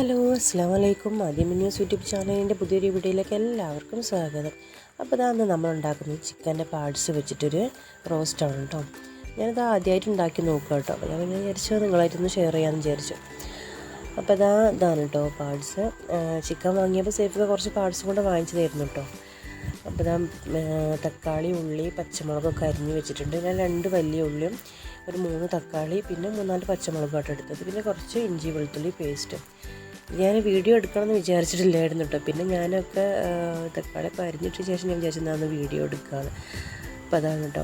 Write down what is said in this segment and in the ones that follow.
Hello അസ്സാം വലൈക്കും ആദ്യം ന്യൂസ് യൂട്യൂബ് ചാനലിന്റെ പുതിയൊരു വീഡിയോയിലേക്ക് എല്ലാവർക്കും സ്വാഗതം. അപ്പോൾ ഇതാണ് നമ്മൾ ഉണ്ടാക്കുന്നത് ചിക്കന്റെ പാർട്സ് വെച്ചിട്ടൊരു റോസ്റ്റാണ് കേട്ടോ. ഞാനിത് ആദ്യമായിട്ട് ഉണ്ടാക്കി നോക്കുക കേട്ടോ. അപ്പോൾ ഞാൻ വിചാരിച്ചു നിങ്ങളായിട്ടൊന്ന് ഷെയർ ചെയ്യാമെന്ന് വിചാരിച്ചു. അപ്പോൾ ഇതാ ഇതാണ് കേട്ടോ പാർട്സ്. ചിക്കൻ വാങ്ങിയപ്പോൾ സേഫ് കുറച്ച് പാർട്സ് വാങ്ങിച്ചു തരുന്നു കേട്ടോ. അപ്പോൾ ഇതാ തക്കാളി ഉള്ളി പച്ചമുളകൊക്കെ അരിഞ്ഞ് വെച്ചിട്ടുണ്ട്. ഞാൻ രണ്ട് വലിയ ഉള്ളിയും ഒരു മൂന്ന് തക്കാളി പിന്നെ മൂന്നാൽ പച്ചമുളകായിട്ട് എടുത്തത്. പിന്നെ കുറച്ച് ഇഞ്ചി വെളുത്തുള്ളി പേസ്റ്റ്. ഞാൻ വീഡിയോ എടുക്കണമെന്ന് വിചാരിച്ചിട്ടില്ലായിരുന്നു കേട്ടോ. പിന്നെ ഞാനൊക്കെ തക്കാളിയൊക്കെ അരിഞ്ഞിട്ട് ശേഷം ഞാൻ വിചാരിച്ചതാണ് വീഡിയോ എടുക്കുകയാണ് അപ്പോൾ അതാണ് കേട്ടോ.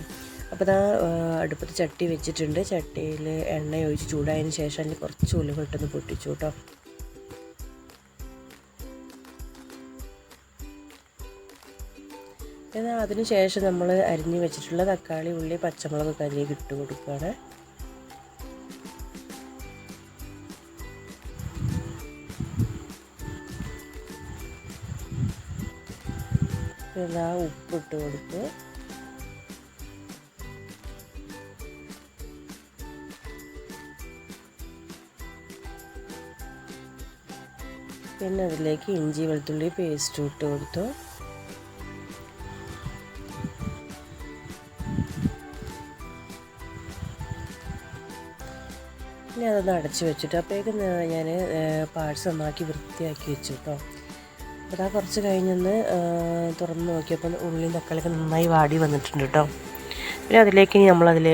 അപ്പോൾ അതാ അടുപ്പത്ത് ചട്ടി വെച്ചിട്ടുണ്ട്. ചട്ടിയിൽ എണ്ണ ഒഴിച്ച് ചൂടായതിന് ശേഷം അതിൽ കുറച്ച് ഉലുവട്ടൊന്ന് പൊട്ടിച്ചു കേട്ടോ. എന്നാൽ അതിന് ശേഷം നമ്മൾ അരിഞ്ഞ് വെച്ചിട്ടുള്ള തക്കാളി ഉള്ളി പച്ചമുളക് കരിയൊക്കെ ഇട്ട് കൊടുക്കുകയാണ് പിന്നെ ഉപ്പിട്ട് കൊടുത്ത്. പിന്നെ അതിലേക്ക് ഇഞ്ചി വെളുത്തുള്ളി പേസ്റ്റ് ഇട്ട് കൊടുത്തു. ഇനി അതൊന്ന് അടച്ചു വെച്ചിട്ട് അപ്പോഴേക്കും ഞാൻ പാഴ്സ് നന്നാക്കി വൃത്തിയാക്കി വെച്ചു കേട്ടോ അപ്പോൾ കുറച്ച് കഴിഞ്ഞൊന്ന് തുറന്ന് നോക്കിയപ്പോൾ ഉള്ളിയും തക്കാളിയൊക്കെ നന്നായി വാടി വന്നിട്ടുണ്ട് കേട്ടോ. പിന്നെ അതിലേക്ക് ഇനി നമ്മളതിൽ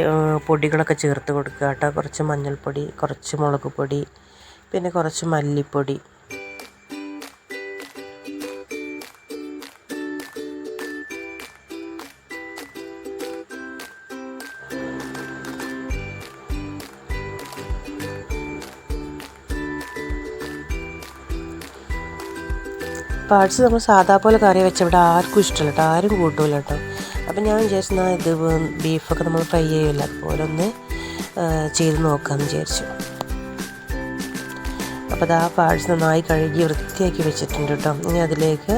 പൊടികളൊക്കെ ചേർത്ത് കൊടുക്കുക കേട്ടോ. കുറച്ച് മഞ്ഞൾപ്പൊടി കുറച്ച് മുളക് പൊടി പിന്നെ കുറച്ച് മല്ലിപ്പൊടി. പാർട്സ് നമ്മൾ സാധാ പോലെ കറി വെച്ച ഇവിടെ ആർക്കും ഇഷ്ടമല്ല കേട്ടോ. ആരും കൂട്ടില്ല കേട്ടോ. അപ്പം ഞാൻ വിചാരിച്ചു ഇത് ബീഫൊക്കെ നമ്മൾ ഫ്രൈ ചെയ്യില്ല ഓരോന്ന് ചെയ്ത് നോക്കാമെന്ന് വിചാരിച്ചു. അപ്പോൾ അത് ആ പാർട്സ് നന്നായി കഴുകി വൃത്തിയാക്കി വെച്ചിട്ടുണ്ട് കേട്ടോ. ഇനി അതിലേക്ക്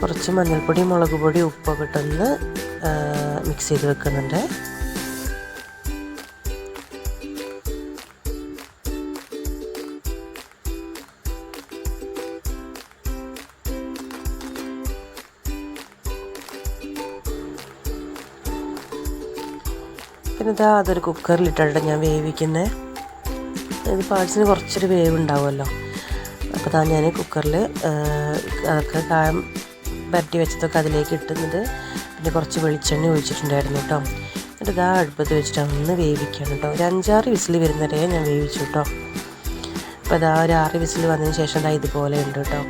കുറച്ച് മഞ്ഞൾപ്പൊടി മുളക് പൊടി ഉപ്പൊക്കെ ഇട്ടൊന്ന് മിക്സ് ചെയ്ത് വെക്കുന്നുണ്ട്. പിന്നെ ഇതാ അതൊരു കുക്കറിലിട്ടാണ് ഞാൻ വേവിക്കുന്നത് ഇത് പാഴ്സിന് കുറച്ചൊരു വേവ് ഉണ്ടാവുമല്ലോ അപ്പോൾ താ ഞാൻ കുക്കറിൽ അതൊക്കെ കായം പരട്ടി വെച്ചതൊക്കെ അതിലേക്ക് ഇട്ടുന്നത് പിന്നെ കുറച്ച് വെളിച്ചെണ്ണ ഒഴിച്ചിട്ടുണ്ടായിരുന്നു കേട്ടോ. എന്നിട്ട് ഇതാ അടുപ്പത്ത് വെച്ചിട്ട് ഒന്ന് വേവിക്കുകയാണ് കേട്ടോ. ഒരു അഞ്ചാറ് വിസിൽ വരുന്നവരെ ഞാൻ വേവിച്ചു കേട്ടോ. അപ്പോൾ ഇതാ ഒരു ആറ് വിസിൽ വന്നതിന് ശേഷം ഇതാ ഇതുപോലെ ഉണ്ട് കേട്ടോ.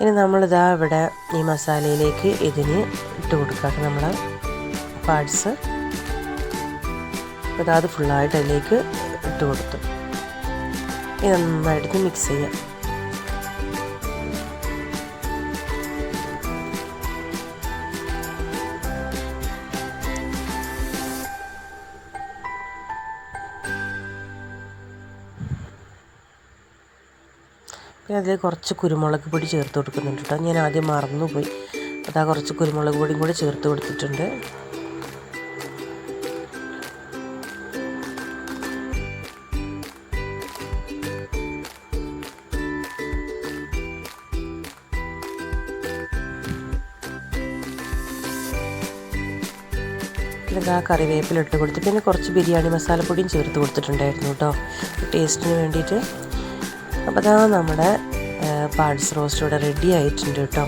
ഇനി നമ്മളിതാ ഇവിടെ ഈ മസാലയിലേക്ക് ഇതിന് ഇട്ട് കൊടുക്കാം നമ്മൾ പാർട്സ്. അപ്പോൾ അത് ഫുള്ളായിട്ട് അതിലേക്ക് ഇട്ട് കൊടുത്തു. ഇത് നന്നായിട്ട് മിക്സ് ചെയ്യാം. പിന്നെ അതിൽ കുറച്ച് കുരുമുളക് പൊടി ചേർത്ത് കൊടുക്കുന്നുണ്ട് കേട്ടോ. ഞാൻ ആദ്യം മറന്നുപോയി. അതാ കുറച്ച് കുരുമുളക് പൊടിയും കൂടി ചേർത്ത് കൊടുത്തിട്ടുണ്ട്. ഇതാ കറിവേപ്പിലിട്ട് കൊടുത്ത് പിന്നെ കുറച്ച് ബിരിയാണി മസാലപ്പൊടിയും ചേർത്ത് കൊടുത്തിട്ടുണ്ടായിരുന്നു കേട്ടോ. ടേസ്റ്റിന് വേണ്ടിയിട്ട്. അപ്പോൾ അതാ നമ്മുടെ പാഡ്സ് റോസ്റ്റ് ഇവിടെ റെഡി ആയിട്ടുണ്ട് കേട്ടോ.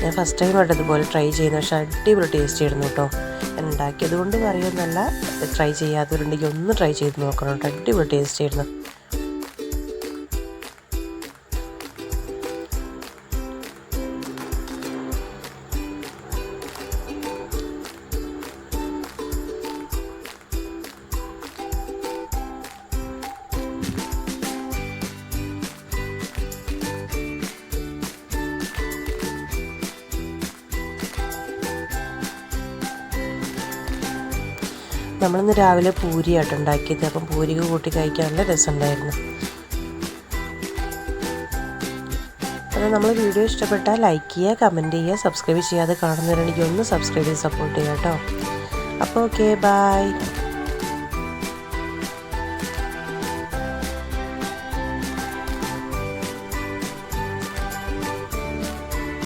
ഞാൻ ഫസ്റ്റ് ടൈം ആയിട്ട് ഇതുപോലെ ട്രൈ ചെയ്യുന്ന പക്ഷേ അടിപൊളി ടേസ്റ്റ് ആയിരുന്നു കേട്ടോ. ഞാൻ ഉണ്ടാക്കിയത് കൊണ്ട് പറയുന്നല്ല ട്രൈ ചെയ്യാത്തവരുണ്ടെങ്കിൽ ഒന്ന് ട്രൈ ചെയ്ത് നോക്കണം കേട്ടോ. അടിപൊളി ടേസ്റ്റ് ആയിരുന്നു. നമ്മളിന്ന് രാവിലെ പൂരിയായിട്ട് ഉണ്ടാക്കിയത്. അപ്പം പൂരിക്ക് കൂട്ടി കഴിക്കാൻ നല്ല രസമുണ്ടായിരുന്നു. അപ്പോൾ നമ്മൾ വീഡിയോ ഇഷ്ടപ്പെട്ടാൽ ലൈക്ക് ചെയ്യുക കമന്റ് ചെയ്യുക സബ്സ്ക്രൈബ് ചെയ്യാതെ കാണുന്നവരാണെങ്കിൽ ഒന്ന് സബ്സ്ക്രൈബ് ചെയ്ത് സപ്പോർട്ട് ചെയ്യാം കേട്ടോ അപ്പോൾ ഓക്കെ ബായ്